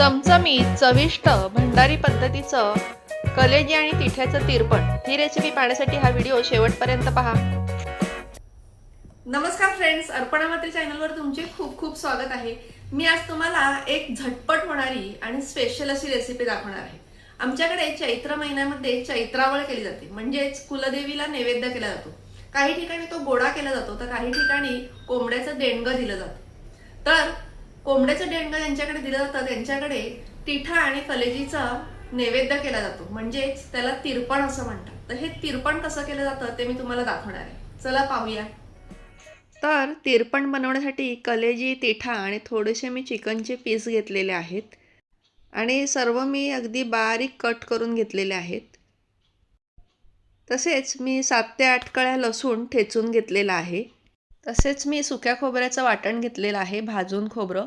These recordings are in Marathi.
चमचमीत चविष्ट भंडारी पद्धतीचं कलेजी आणि तिठ्याचं तिरपण. ही रेसिपी पाहण्यासाठी हा व्हिडिओ शेवटपर्यंत पहा. नमस्कार फ्रेंड्स अर्पणा मात्री चॅनलवर तुमचे खूप खूप स्वागत आहे. मी आज तुम्हाला एक झटपट होणारी आणि स्पेशल अशी रेसिपी दाखवणार आहे. आमच्याकडे चैत्र महिन्यामध्ये चैत्रावळ केली जाते. म्हणजेच कुलदेवीला नैवेद्य केला जातो. काही ठिकाणी तो गोडा केला जातो तर काही ठिकाणी कोंबड्याचं देणगं दिलं जातं. तर कोंबड्याचं डेंग ज्यांच्याकडे दिलं जातं. त्यांच्याकडे तिठा आणि कलेजीचा नैवेद्य केला जातो. म्हणजेच त्याला तिरपण असं म्हणतात. तर हे तिरपण कसं केलं जातं ते मी तुम्हाला दाखवणार आहे. चला पाहूया. तर तिरपण बनवण्यासाठी कलेजी तिठा आणि थोडेसे मी चिकनचे पीस घेतलेले आहेत. आणि सर्व मी अगदी बारीक कट करून घेतलेले आहेत. तसेच मी सात ते आठ कळ्या लसूण ठेचून घेतलेला आहे. तसेच मी सुक्या खोबऱ्याचं वाटण घेतलेलं आहे भाजून खोबरं.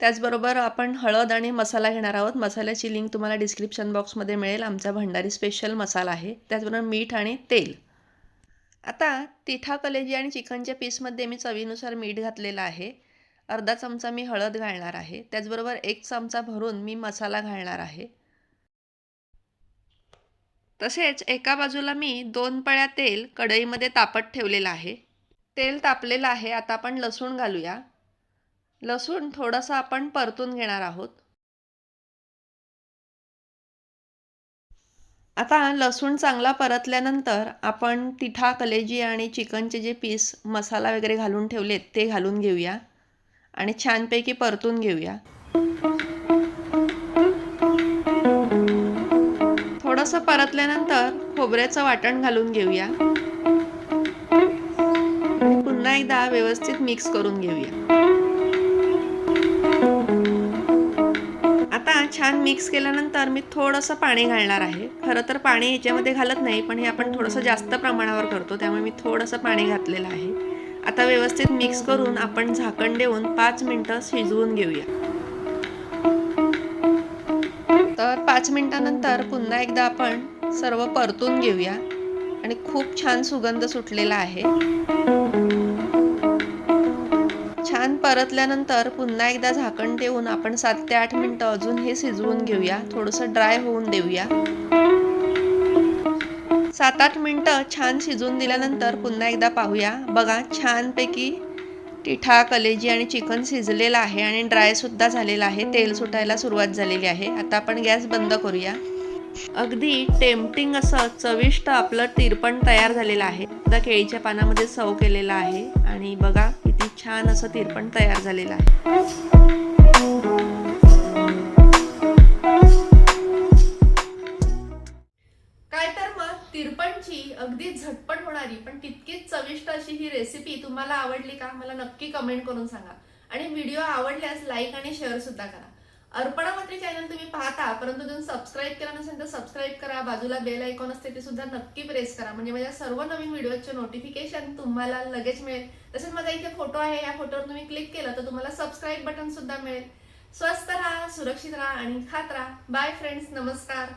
त्याचबरोबर आपण हळद आणि मसाला घेणार आहोत. मसाल्याची लिंक तुम्हाला डिस्क्रिप्शन बॉक्समध्ये मिळेल. आमचा भंडारी स्पेशल मसाला आहे. त्याचबरोबर मीठ आणि तेल. आता तिठा कलेजी आणि चिकनच्या पीसमध्ये मी चवीनुसार मीठ घातलेलं आहे. अर्धा चमचा मी हळद घालणार आहे. त्याचबरोबर एक चमचा भरून मी मसाला घालणार आहे. तसेच एका बाजूला मी दोन पळ्या तेल कढईमध्ये तापत ठेवलेलं आहे. तेल तापलेलं आहे आता आपण लसूण घालूया. लसूण थोडंसं आपण परतून घेणार आहोत. आता लसूण चांगला परतल्यानंतर आपण तिठा कलेजी आणि चिकनचे जे पीस मसाला वगैरे घालून ठेवलेत ते घालून घेऊया. आणि छानपैकी परतून घेऊया. थोडंसं परतल्यानंतर खोबऱ्याचं वाटण घालून घेऊया. पुन्हा एकदा व्यवस्थित मिक्स करून घेऊया. आता छान मिक्स केल्यानंतर मी थोडंसं पाणी घालणार आहे. खरं तर पाणी ह्याच्यामध्ये घालत नाही पण हे आपण थोडंसं जास्त प्रमाणावर करतो त्यामुळे मी थोडंसं पाणी घातलेलं आहे. आता व्यवस्थित मिक्स करून आपण झाकण देऊन पाच मिनटं शिजवून घेऊया. तर पाच मिनिटानंतर पुन्हा एकदा आपण सर्व परतून घेऊया. आणि खूप छान सुगंध सुटलेला आहे. छान परतल्यानंतर पुन्हा एकदा झाकण ठेवून आपण सात ते आठ मिनटं अजून हे शिजवून घेऊया. थोडंसं ड्राय होऊन देऊया. सात आठ मिनटं छान शिजवून दिल्यानंतर पुन्हा एकदा पाहूया. बघा छानपैकी तिठा कलेजी आणि चिकन शिजलेलं आहे आणि ड्रायसुद्धा झालेलं आहे. तेल सुटायला सुरुवात झालेली आहे. आता आपण गॅस बंद करूया. अगदी टेम्पटिंग असं चविष्ट आपलं तिरपण तयार झालेलं आहे. आता केळीच्या पानामध्ये सव केलेलं आहे आणि बघा किती छान असं तिरपण तयार झालेलं आहे. काय तर मग तिरपणची अगदी झटपट होणारी पण तितकीच चविष्ट अशी ही रेसिपी तुम्हाला आवडली का? मला नक्की कमेंट करून सांगा. आणि व्हिडिओ आवडल्यास लाईक आणि शेअर सुद्धा करा. अर्पणामंत्री चॅनल तुम्ही पाहता परंतु तुम्ही सबस्क्राईब केला नसेल तर सबस्क्राईब करा. बाजूला बेल आयकॉन असते ते सुद्धा नक्की प्रेस करा. म्हणजे माझ्या सर्व नवीन व्हिडिओचे नोटिफिकेशन तुम्हाला लगेच मिळेल. तसेच माझा इथे फोटो आहे या फोटोवर तुम्ही क्लिक केलं तर तुम्हाला सबस्क्राईब बटन सुद्धा मिळेल. स्वस्त राहा सुरक्षित राहा आणि खात राहा. बाय फ्रेंड्स नमस्कार.